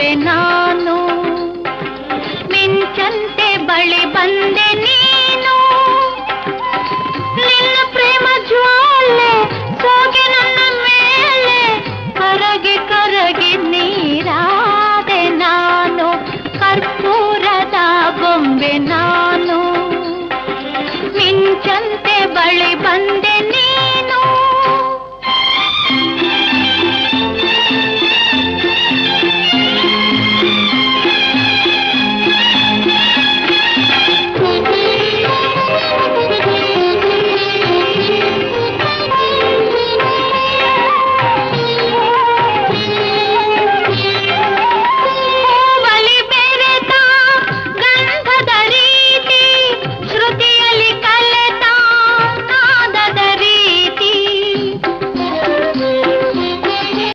ಮದುವೆ ನಾನು. ಮಿಂಚಂತೆ ಬಳಿ ಬಂದೆ ನೀನು. ನಿನ್ನ ಪ್ರೇಮ ಜ್ವಾಲೆ ಸೋಗಿ ನನ್ನ ಮೇಲೆ. ಕರಗಿ ಕರಗಿ ನೀರಾದೆ ನಾನು. ಕರ್ಪೂರದ ಬೊಂಬೆ ನಾನು. ಮಿಂಚಂತೆ ಬಳಿ ಬಂದೆ